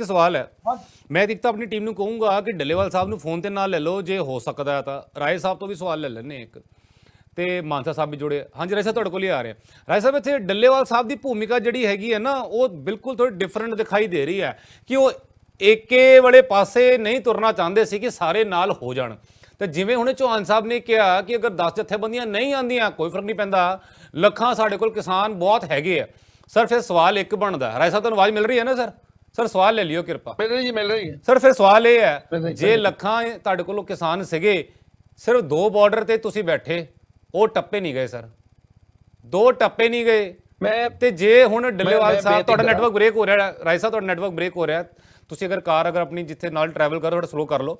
ਇੱਕ ਸਵਾਲ ਹੈ। ਮੈਂ ਇੱਕ ਤਾਂ ਆਪਣੀ ਟੀਮ ਨੂੰ ਕਹੂੰਗਾ ਕਿ ਡੱਲੇਵਾਲ ਸਾਹਿਬ ਨੂੰ ਫੋਨ ਤੇ ਨਾਲ ਲੈ ਲਓ ਜੇ ਹੋ ਸਕਦਾ ਤਾਂ। ਰਾਏ ਸਾਹਿਬ ਤੋਂ ਵੀ ਸਵਾਲ ਲੈ ਲੈਣੇ ਇੱਕ। ਤੇ ਮਾਨਸਾ ਸਾਹਿਬ ਵੀ ਜੁੜੇ ਹਾਂਜੀ ਰਾਏ ਸਾਹਿਬ ਤੁਹਾਡੇ ਕੋਲ ਹੀ ਆ ਰਹੇ ਰਾਏ ਸਾਹਿਬ ਇੱਥੇ ਡੱਲੇਵਾਲ ਸਾਹਿਬ ਦੀ ਭੂਮਿਕਾ ਜਿਹੜੀ ਹੈਗੀ ਹੈ ਨਾ ਉਹ ਬਿਲਕੁਲ ਥੋੜੀ ਡਿਫਰੈਂਟ ਦਿਖਾਈ ਦੇ ਰਹੀ ਹੈ ਕਿ ਉਹ ਏਕੇ ਵਾਲੇ ਪਾਸੇ ਨਹੀਂ ਤੁਰਨਾ ਚਾਹੁੰਦੇ ਸੀ ਕਿ ਸਾਰੇ ਨਾਲ ਹੋ ਜਾਣ। ਤੇ ਜਿਵੇਂ ਹੁਣੇ ਚੌਹਾਨ ਸਾਹਿਬ ਨੇ ਕਿਹਾ ਕਿ ਅਗਰ 10 ਜਥੇਬੰਦੀਆਂ ਨਹੀਂ ਆਂਦੀਆਂ ਕੋਈ ਫ਼ਰਕ ਨਹੀਂ ਪੈਂਦਾ। ਲੱਖਾਂ ਸਾਡੇ ਕੋਲ ਕਿਸਾਨ ਬਹੁਤ ਹੈਗੇ ਆ। ਸਰ ਫਿਰ ਸਵਾਲ ਇੱਕ ਬਣਦਾ। ਰਾਏ ਸਾਹਿਬ ਤੁਹਾਨੂੰ ਆਵਾਜ਼ ਮਿਲ ਰਹੀ ਹੈ ਨਾ ਸਰ? ਸਰ ਸਵਾਲ ਲੈ ਲਿਓ ਕਿਰਪਾ। ਮਿਲ ਰਹੀ ਜੀ ਮਿਲ ਰਹੀ ਹੈ। ਸਰ ਫਿਰ ਸਵਾਲ ਇਹ ਹੈ। ਜੇ ਲੱਖਾਂ ਤੁਹਾਡੇ ਕੋਲੋਂ ਕਿਸਾਨ ਸੀਗੇ ਸਿਰਫ ਦੋ ਬਾਰਡਰ ਤੇ ਤੁਸੀਂ ਬੈਠੇ ਉਹ ਟੱਪੇ ਨਹੀਂ ਗਏ ਸਰ। ਦੋ ਟੱਪੇ ਨਹੀਂ ਗਏ। ਮੈਂ ਤੇ ਜੇ ਹੁਣ ਡੱਲੇਵਾਲ ਸਾਹਿਬ ਤੁਹਾਡਾ। ਨੈਟਵਰਕ ਬ੍ਰੇਕ ਹੋ ਰਿਹਾ ਹੈ, ਰਾਏ ਸਾਹਿਬ ਤੁਹਾਡਾ ਨੈਟਵਰਕ ਬ੍ਰੇਕ ਹੋ ਰਿਹਾ। ਤੁਸੀਂ ਅਗਰ ਕਾਰ ਅਗਰ ਆਪਣੀ ਜਿੱਥੇ ਨਾਲ ਟਰੈਵਲ ਕਰੋ ਥੋੜਾ ਸਲੋ ਕਰ ਲਓ।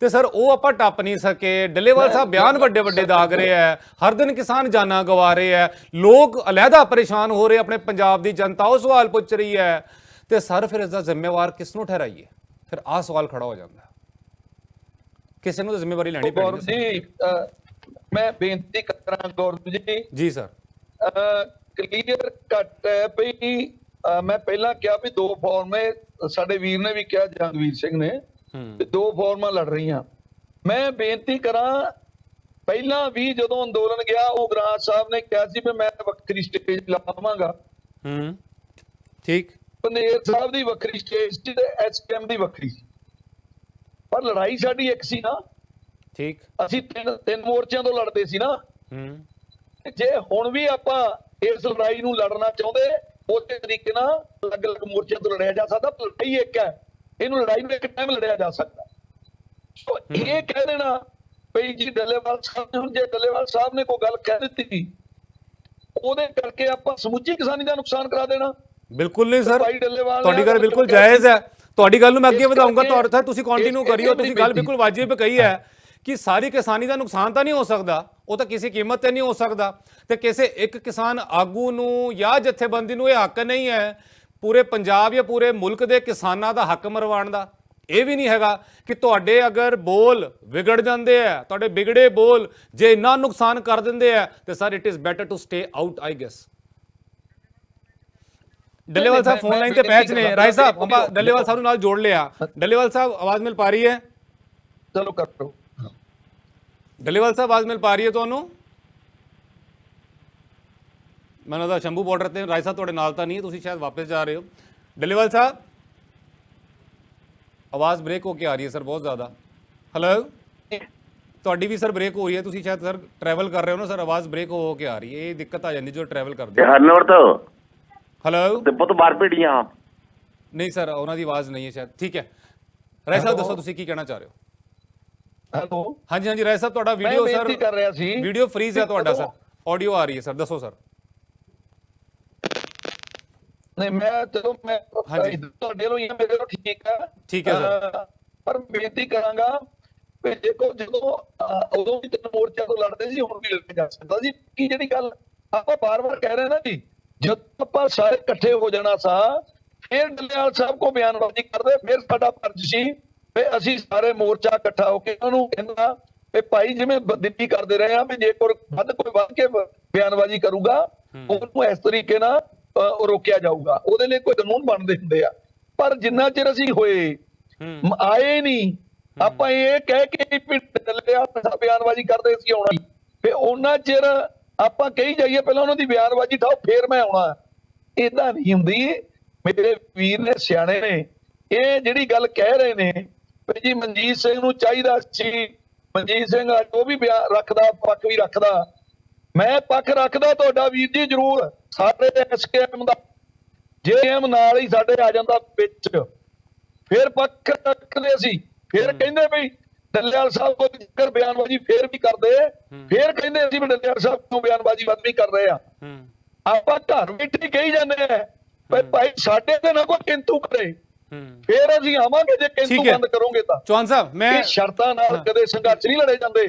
ਤੇ ਸਰ ਉਹ ਆਪਾਂ ਟੱਪ ਨਹੀਂ ਸਕੇ। ਡੱਲੇਵਾਲ ਸਾਹਿਬ ਬਿਆਨ ਵੱਡੇ ਵੱਡੇ ਦਾਗ ਰਹੇ ਹੈ। ਹਰ ਦਿਨ ਕਿਸਾਨ ਜਾਨਾਂ ਗਵਾ ਰਹੇ ਹੈ। ਲੋਕ ਅਲੱਗਾ ਪਰੇਸ਼ਾਨ ਹੋ ਰਹੇ ਆਪਣੇ ਪੰਜਾਬ ਦੀ ਜਨਤਾ। ਉਹ ਸਵਾਲ ਪੁੱਛ ਰਹੀ ਹੈ। ਤੇ ਸਰ ਫਿਰ ਇਸ ਦਾ ਜ਼ਿੰਮੇਵਾਰ ਕਿਸ ਨੂੰ ਠਹਿਰਾਈਏ? ਫਿਰ ਆਹ ਸਵਾਲ ਖੜਾ ਹੋ ਜਾਂਦਾ। ਕਿਸੇ ਨੂੰ ਤਾਂ ਜ਼ਿੰਮੇਵਾਰੀ ਲੈਣੀ ਪੈਣੀ ਜੀ ਮੈਂ ਬੇਨਤੀ ਕਰਾਂ ਗੌਰਵ ਜੀ। ਜੀ ਸਰ। ਕਲੀਅਰ ਕੱਟ ਹੈ ਅਹ, ਮੈਂ ਪਹਿਲਾਂ ਕਿਹਾ ਵੀ ਦੋ ਫਾਰਮੇ ਸਾਡੇ ਵੀਰ ਨੇ ਵੀ ਕਿਹਾ ਜੰਗਵੀਰ ਸਿੰਘ ਨੇ ਦੋ ਫਾਰਮਾਂ ਲੜ ਰਹੀਆਂ। ਮੈਂ ਬੇਨਤੀ ਕਰਾਂ ਪਹਿਲਾਂ ਵੀ ਜਦੋਂ ਅੰਦੋਲਨ ਗਿਆ ਉਹ ਗ੍ਰਾਸ ਸਾਹਿਬ ਨੇ ਕਿਹਾ ਸੀ ਵੀ ਮੈਂ ਵੱਖਰੀ ਸਟੇਜ ਲਾਵਾਂਗਾ। ਹੂੰ। ਠੀਕ। ਪੰਦੇਰ ਸਾਹਿਬ ਦੀ ਵੱਖਰੀ ਸਟੇਜ ਸੀ ਤੇ ਐਸਕੇਐਮ ਦੀ ਵੱਖਰੀ ਸੀ। ਪਰ ਲੜਾਈ ਸਾਡੀ ਇੱਕ ਸੀ ਨਾ। ਠੀਕ। ਅਸੀਂ ਤਿੰਨ ਤਿੰਨ ਮੋਰਚਿਆਂ ਤੋਂ ਲੜਦੇ ਸੀ ਨਾ। ਹੂੰ। ਜੇ ਹੁਣ ਵੀ ਆਪਾਂ ਇਸ ਲੜਾਈ ਨੂੰ ਲੜਨਾ ਚਾਹੁੰਦੇ ਉਸੇ ਤਰੀਕੇ ਨਾਲ ਅਲੱਗ-ਅਲੱਗ ਮੋਰਚਿਆਂ ਤੋਂ ਲੜਿਆ ਜਾ ਸਕਦਾ ਪਰ ਲੜਾਈ ਇੱਕ ਹੈ। ਇਹਨੂੰ ਲੜਾਈ ਨੂੰ ਇੱਕ ਟਾਈਮ ਲੜਿਆ ਜਾ ਸਕਦਾ। ਸੋ ਇਹ ਕਹਿ ਦੇਣਾ ਭਈ ਜੀ ਡੱਲੇਵਾਲ ਸਾਹਿਬ ਨੇ ਹੁਣ ਜੇ ਡੱਲੇਵਾਲ ਸਾਹਿਬ ਨੇ ਕੋਈ ਗੱਲ ਕਹਿ ਦਿੱਤੀ ਉਹਦੇ ਕਰਕੇ ਆਪਾਂ ਸਮੁੱਚੀ ਕਿਸਾਨੀ ਦਾ ਨੁਕਸਾਨ ਕਰਾ ਦੇਣਾ। ਬਿਲਕੁਲ ਨਹੀਂ ਸਰ। ਤੁਹਾਡੀ ਗੱਲ ਬਿਲਕੁਲ ਜਾਇਜ਼ ਹੈ। ਤੁਹਾਡੀ ਗੱਲ ਨੂੰ ਮੈਂ ਅੱਗੇ ਵਧਾਉਂਗਾ ਕਰਕੇ ਤੁਹਾਡੇ ਤੁਸੀਂ ਕੰਟੀਨਿਊ ਕਰਿਓ ਤੁਸੀਂ ਗੱਲ ਬਿਲਕੁਲ ਵਾਜਿਬ ਕਹੀ ਹੈ ਕਿ ਸਾਰੀ ਕਿਸਾਨੀ ਦਾ ਨੁਕਸਾਨ ਤਾਂ ਨਹੀਂ ਹੋ ਸਕਦਾ ਉਹ ਤਾਂ ਕਿਸੇ ਕੀਮਤ ਤੇ ਨਹੀਂ ਹੋ ਸਕਦਾ। ਤੇ ਕਿਸੇ ਇੱਕ ਕਿਸਾਨ ਆਗੂ ਨੂੰ ਜਾਂ ਜਥੇਬੰਦੀ ਨੂੰ ਇਹ ਹੱਕ ਨਹੀਂ ਹੈ ਪੂਰੇ ਪੰਜਾਬ ਜਾਂ ਪੂਰੇ ਮੁਲਕ ਦੇ ਕਿਸਾਨਾਂ ਦਾ ਹੱਕ ਮਰਵਾਉਣ ਦਾ। ਇਹ ਵੀ ਨਹੀਂ ਹੈਗਾ ਕਿ ਤੁਹਾਡੇ ਅਗਰ ਬੋਲ ਵਿਗੜ ਜਾਂਦੇ ਆ ਤੁਹਾਡੇ ਵਿਗੜੇ ਬੋਲ ਜੇ ਇੰਨਾ ਨੁਕਸਾਨ ਕਰ ਦਿੰਦੇ ਆ ਤੇ sir it is better to stay out I guess Dallewal sahib phone line ਤੇ ਪਹੁੰਚ ਨੇ। ਰਾਏ ਸਾਹਿਬ ਆਪਾਂ ਡੱਲੇਵਾਲ ਸਾਹਿਬ ਨੂੰ ਨਾਲ ਜੋੜ ਲਿਆ। ਡੱਲੇਵਾਲ ਸਾਹਿਬ ਆਵਾਜ਼ ਮਿਲ ਪਾ ਰਹੀ ਹੈ? ਚਲੋ ਕਰੋ ਡੱਲੇਵਾਲ ਸਾਹਿਬ ਆਵਾਜ਼ ਮਿਲ ਪਾ ਰਹੀ ਹੈ ਤੁਹਾਨੂੰ? ਮੈਨੂੰ ਦਾ ਸ਼ੰਭੂ ਬਾਰਡਰ ਤੇ ਰਾਏ ਸਾਹਿਬ ਤੁਹਾਡੇ ਨਾਲ ਤਾਂ ਨਹੀਂ ਹੈ, ਤੁਸੀਂ ਸ਼ਾਇਦ ਵਾਪਸ ਜਾ ਰਹੇ ਹੋ। ਡੱਲੇਵਾਲ ਸਾਹਿਬ ਆਵਾਜ਼ ਬ੍ਰੇਕ ਹੋ ਕੇ ਆ ਰਹੀ ਹੈ ਸਰ ਬਹੁਤ ਜ਼ਿਆਦਾ। ਹੈਲੋ ਤੁਹਾਡੀ ਵੀ ਸਰ ਬ੍ਰੇਕ ਹੋ ਰਹੀ ਹੈ ਤੁਸੀਂ ਸ਼ਾਇਦ ਸਰ ਟਰੈਵਲ ਕਰ ਰਹੇ ਹੋ ਨਾ ਸਰ ਆਵਾਜ਼ ਬ੍ਰੇਕ ਹੋ ਹੋ ਕੇ ਆ ਰਹੀ ਹੈ। ਇਹ ਦਿੱਕਤ ਆ ਜਾਂਦੀ ਜੋ ਟਰੈਵਲ ਕਰਦੇ ਹਰਨੋਰ ਤੋਂ? ਹੈਲੋ ਤੇ ਪੁੱਤ ਬਾਹਰ ਭੇੜੀਆਂ ਨਹੀਂ ਸਰ ਉਹਨਾਂ ਦੀ ਆਵਾਜ਼ ਨਹੀਂ ਹੈ ਸ਼ਾਇਦ। ਠੀਕ ਹੈ। ਰਾਏ ਸਾਹਿਬ ਦੱਸੋ ਤੁਸੀਂ ਕੀ ਕਹਿਣਾ ਚਾਹ ਰਹੇ ਹੋ? ਹੈਲੋ ਹਾਂਜੀ ਹਾਂਜੀ ਰਾਏ ਸਾਹਿਬ ਤੁਹਾਡਾ ਮੈਂ ਵੀਡੀਓ ਸਰ ਬੇਨਤੀ ਕਰ ਰਿਹਾ ਸੀ। ਵੀਡੀਓ ਫ੍ਰੀਜ਼ ਹੈ ਤੁਹਾਡਾ ਸਰ। ਆਡੀਓ ਆ ਰਹੀ ਹੈ ਸਰ। ਦੱਸੋ ਸਰ। ਨਹੀਂ ਮੈਂ ਚਲੋ ਮੈਂ ਹਾਂਜੀ। ਤੁਹਾਡੇ ਵੱਲੋਂ ਹੀ ਆ, ਮੇਰੇ ਵੱਲੋਂ ਠੀਕ ਹੈ। ਠੀਕ ਹੈ ਸਰ। ਪਰ ਬੇਨਤੀ ਕਰਾਂਗਾ ਵੀ ਦੇਖੋ ਜਦੋਂ ਉਦੋਂ ਵੀ ਤਿੰਨ ਮੋਰਚਿਆਂ ਤੋਂ ਲੜਦੇ ਸੀ ਹੁਣ ਵੀ ਲੜਿਆ ਜਾ ਸਕਦਾ ਜੀ ਕੀ ਜਿਹੜੀ ਗੱਲ ਆਪਾਂ ਬਾਰ-ਬਾਰ ਕਹਿ ਰਹੇ ਨਾ ਜੀ ਜਦੋਂ ਆਪਾਂ ਸਾਰੇ ਇਕੱਠੇ ਹੋ ਜਾਣਾ ਸਾ ਫਿਰ ਡੱਲੇਵਾਲ ਸਾਹਿਬ ਕੋ ਬਿਆਨਬਾਜ਼ੀ ਕਰਦੇ ਫਿਰ ਸਾਡਾ ਫਰਜ਼ ਸੀ ਵੀ ਅਸੀਂ ਸਾਰੇ ਮੋਰਚਾ ਇਕੱਠਾ ਹੋ ਕੇ ਉਹਨੂੰ ਕਹਿੰਦਾ ਵੀ ਭਾਈ ਜਿਵੇਂ ਦਿੱਲੀ ਕਰਦੇ ਰਹੇ ਆ ਵੀ ਜੇ ਕੋਈ ਵੱਧ ਕੋਈ ਵੱਧ ਕੇ ਬਿਆਨਬਾਜ਼ੀ ਕਰੂਗਾ ਉਹਨੂੰ ਇਸ ਤਰੀਕੇ ਨਾਲ ਰੋਕਿਆ ਜਾਊਗਾ। ਉਹਦੇ ਲਈ ਕੋਈ ਕਾਨੂੰਨ ਬਣਦੇ ਹੁੰਦੇ ਆ। ਪਰ ਜਿੰਨਾ ਚਿਰ ਅਸੀਂ ਹੋਏ ਆਏ ਨਹੀਂ ਆਪਾਂ ਇਹ ਕਹਿ ਕੇ ਵੀ ਡੱਲਿਆ ਬਿਆਨਬਾਜ਼ੀ ਕਰਦੇ ਸੀ ਆਉਣਾ। ਫਿਰ ਉਹਨਾਂ ਚਿਰ ਆਪਾਂ ਕਹੀ ਜਾਈਏ ਪਹਿਲਾਂ ਉਹਨਾਂ ਦੀ ਬਿਆਨਬਾਜ਼ੀ ਠਾਓ ਫੇਰ ਮੈਂ ਆਉਣਾ। ਇਦਾਂ ਨਹੀਂ ਹੁੰਦੀ। ਮੇਰੇ ਵੀਰ ਨੇ ਸਿਆਣੇ ਨੇ। ਇਹ ਜਿਹੜੀ ਗੱਲ ਕਹਿ ਰਹੇ ਨੇ ਵੀ ਜੀ ਮਨਜੀਤ ਸਿੰਘ ਨੂੰ ਚਾਹੀਦਾ ਸੀ। ਮਨਜੀਤ ਸਿੰਘ ਅੱਜ ਉਹ ਵੀ ਰੱਖਦਾ ਪੱਖ ਵੀ ਰੱਖਦਾ। ਮੈਂ ਪੱਖ ਰੱਖਦਾ ਤੁਹਾਡਾ ਵੀਰ ਜੀ ਜ਼ਰੂਰ। ਸਾਡੇ ਐਸਕੇਐਮ ਦਾ ਜੇਐਮ ਨਾਲ ਹੀ ਸਾਡੇ ਆ ਜਾਂਦਾ ਵਿੱਚ। ਫਿਰ ਪੱਖ ਰੱਖਦੇ ਸੀ ਫਿਰ ਕਹਿੰਦੇ ਵੀ ਡੱਲੇਵਾਲ ਸਾਹਿਬ ਕੋ ਜ਼ਿਕਰ ਬਿਆਨਬਾਜ਼ੀ ਫਿਰ ਵੀ ਕਰਦੇ ਫਿਰ ਕਹਿੰਦੇ ਸੀ ਵੀ ਡੱਲੇਵਾਲ ਸਾਹਿਬ ਕਿਉਂ ਬਿਆਨਬਾਜ਼ੀ ਵੱਧ ਵੀ ਕਰ ਰਹੇ ਆ ਹੂੰ। ਆਪਾਂ ਘਰ ਬੈਠੇ ਕਹੀ ਜਾਂਦੇ ਆ ਵੀ ਭਾਈ ਸਾਡੇ ਤੇ ਨਾ ਕੋਈ ਕਿੰਤੂ ਕਰੇ। ਫਿਰ ਅਸੀਂ ਆਵਾਂਗੇ ਜੇ ਕਿੰਤੂ। ਬੰਦ ਕਰੋਗੇ ਤਾਂ। ਚੌਹਾਨ ਸਾਹਿਬ ਮੈਂ ਸ਼ਰਤਾਂ ਨਾਲ ਕਦੇ ਸੰਘਰਸ਼ ਨਹੀਂ ਲੜੇ ਜਾਂਦੇ।